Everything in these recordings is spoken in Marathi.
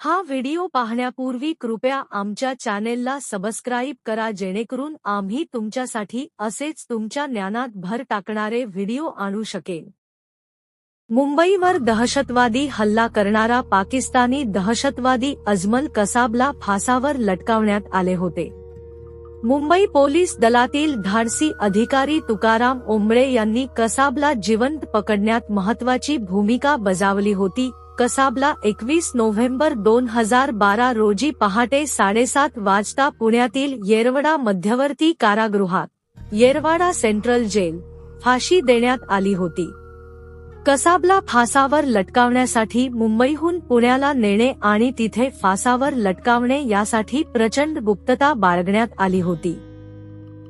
हा व्हिडिओ पाहण्यापूर्वी कृपया आमच्या चॅनेलला सबस्क्राईब करा जेणेकरून आम्ही तुमच्यासाठी असेच तुमच्या ज्ञानात भर टाकणारे व्हिडिओ आणू शकेन. मुंबईवर दहशतवादी हल्ला करणारा पाकिस्तानी दहशतवादी अजमल कसाबला फासावर लटकावण्यात आले होते. मुंबई पोलीस दलातील धाडसी अधिकारी तुकाराम ओंबळे यांनी कसाबला जिवंत पकडण्यात महत्वाची भूमिका बजावली होती कसाबला एकवीस नोव्हेंबर दोन हजार बारा रोजी पहाटे साडेसात वाजता पुण्यातील येरवडा मध्यवर्ती कारागृहात येरवाडा सेंट्रल जेल फाशी देण्यात आली होती. कसाबला फासावर लटकावण्यासाठी मुंबईहून पुण्याला नेणे आणि तिथे फासावर लटकावणे यासाठी प्रचंड गुप्तता बाळगण्यात आली होती.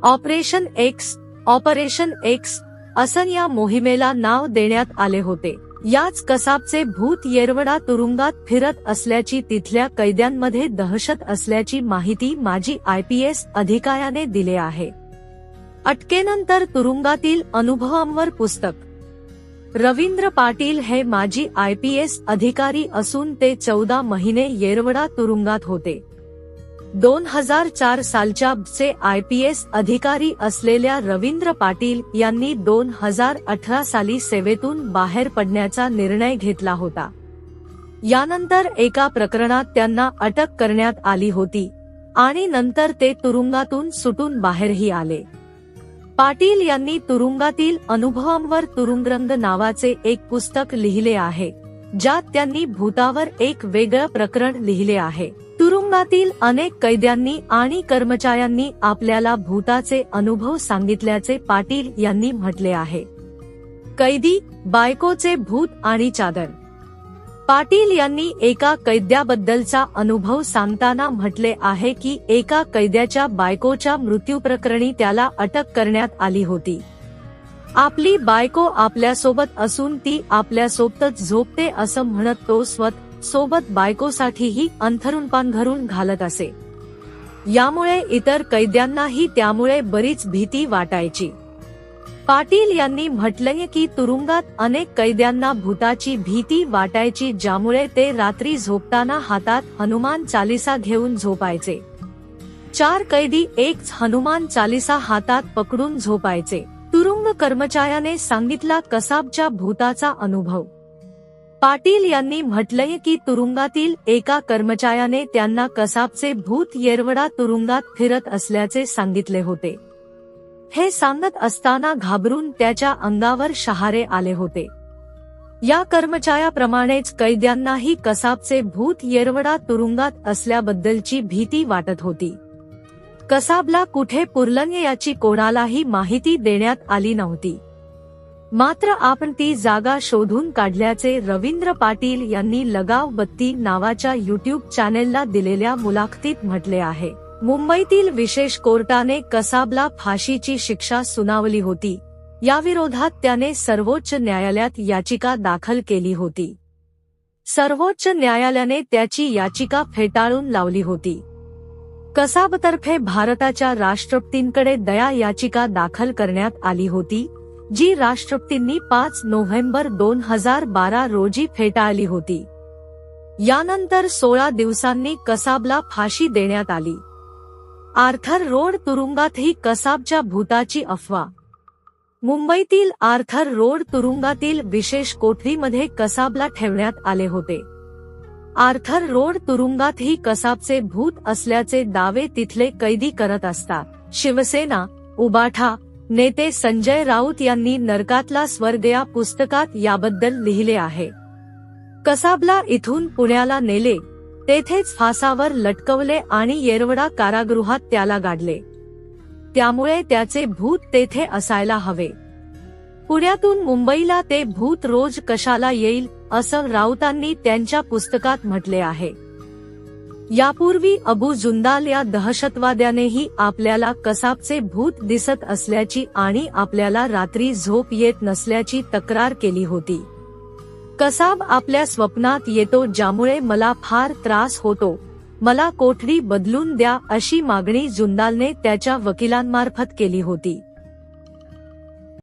ऑपरेशन एक्स ऑपरेशन एक्स असं या मोहिमेला नाव देण्यात आले होते. याच कसाबचे भूत येरवडा तुरुंगात फिरत असल्याची तिथल्या कैद्यांमध्ये दहशत असल्याची माहिती माजी आयपीएस अधिकाऱ्याने दिले आहे. अटकेनंतर तुरुंगातील अनुभवांवर पुस्तक. रवींद्र पाटील हे माजी आयपीएस अधिकारी असून ते चौदा महिने येरवडा तुरुंगात होते. दोन हजार चार सालच्या चे आयपीएस अधिकारी असलेल्या रवींद्र पाटील यांनी दोन हजार अठरा साली सेवेतून बाहेर पडण्याचा निर्णय घेतला होता. यानंतर एका प्रकरणात त्यांना अटक करण्यात आली होती आणि नंतर ते तुरुंगातून सुटून बाहेरही आले. पाटील यांनी तुरुंगातील अनुभवांवर तुरुंगरंग नावाचे एक पुस्तक लिहिले आहे. ज्यात त्यांनी भूतावर एक वेगळं प्रकरण लिहिले आहे. तुरुंगातील अनेक कैद्यांनी आणि कर्मचाऱ्यांनी आपल्याला भूताचे अनुभव सांगितल्याचे पाटील यांनी म्हटले आहे. कैदी बायकोचे भूत आणि चादर. पाटील यांनी एका कैद्याबद्दलचा अनुभव सांगताना म्हटले आहे की एका कैद्याच्या बायकोच्या मृत्यूप्रकरणी त्याला अटक करण्यात आली होती. आपली बायको आपल्यासोबत असून ती आपल्यासोबतच झोपते असं म्हणत तो स्वत सोबत बायकोसाठीही अंथरुण पांघरून घालत असे. यामुळे इतर कैद्यांनाही त्यामुळे बरीच भीती वाटायची. पाटील यांनी म्हटलंय की तुरुंगात अनेक कैद्यांना भूताची भीती वाटायची ज्यामुळे ते रात्री झोपताना हातात हनुमान चालिसा घेऊन झोपायचे. चार कैदी एकच हनुमान चालिसा हातात पकडून झोपायचे. कर्मचाऱ्याने सांगितला कसाबच्या भूताचा अनुभव. पाटील यांनी म्हटलंय की तुरुंगातील एका कर्मचाऱ्याने त्यांना कसाबचे भूत येरवडा तुरुंगात फिरत असल्याचे सांगितले होते. हे सांगत असताना घाबरून त्याच्या अंगावर शहारे आले होते. या कर्मचाऱ्याप्रमाणेच कैद्यांनाही कसाबचे भूत येरवडा तुरुंगात असल्याबद्दलची भीती वाटत होती. कसाबला कुठे पुरलन याची कोणालाही माहिती देण्यात आली नव्हती. मात्र आपण ती जागा शोधून काढल्याचे रवींद्र पाटील यांनी लगाव बत्ती नावाच्या युट्यूब चॅनेलला दिलेल्या मुलाखतीत म्हटले आहे. मुंबईतील विशेष कोर्टाने कसाबला फाशीची शिक्षा सुनावली होती. याविरोधात त्याने सर्वोच्च न्यायालयात याचिका दाखल केली होती. सर्वोच्च न्यायालयाने त्याची याचिका फेटाळून लावली होती. कसाबतर्फे भारताच्या राष्ट्रपतींकडे दया याचिका दाखल करण्यात आली होती जी राष्ट्रपतींनी पाच नोव्हेंबर दोन हजार बारा रोजी फेटाळली होती. यानंतर सोळा दिवसांनी कसाबला फाशी देण्यात आली. आर्थर रोड तुरुंगातही कसाबच्या भूताची अफवा. मुंबईतील आर्थर रोड तुरुंगातील विशेष कोठरीमध्ये कसाबला ठेवण्यात आले होते. आर्थर रोड तुरुंगातही कसाबचे भूत असल्याचे दावे तिथले कैदी करत असतात शिवसेना उबाठा नेते संजय राऊत यांनी नरकातला स्वर्ग या पुस्तकात याबद्दल लिहिले आहे. कसाबला इथून पुण्याला नेले तेथेच फासावर लटकवले आणि येरवडा कारागृहात त्याला गाडले. त्यामुळे त्याचे भूत तेथे असायला हवे. पुण्यातून मुंबईला ते भूत रोज कशाला येईल असं राऊतांनी त्यांच्या पुस्तकात म्हटले आहे. यापूर्वी अबू जुंदाल या दहशतवाद्यानेही आपल्याला कसाबचे भूत दिसत असल्याची आणि आपल्याला रात्री झोप येत नसल्याची तक्रार केली होती. कसाब आपल्या स्वप्नात येतो ज्यामुळे मला फार त्रास होतो. मला कोठडी बदलून द्या अशी मागणी जुंदालने त्याच्या वकिलांमार्फत केली होती.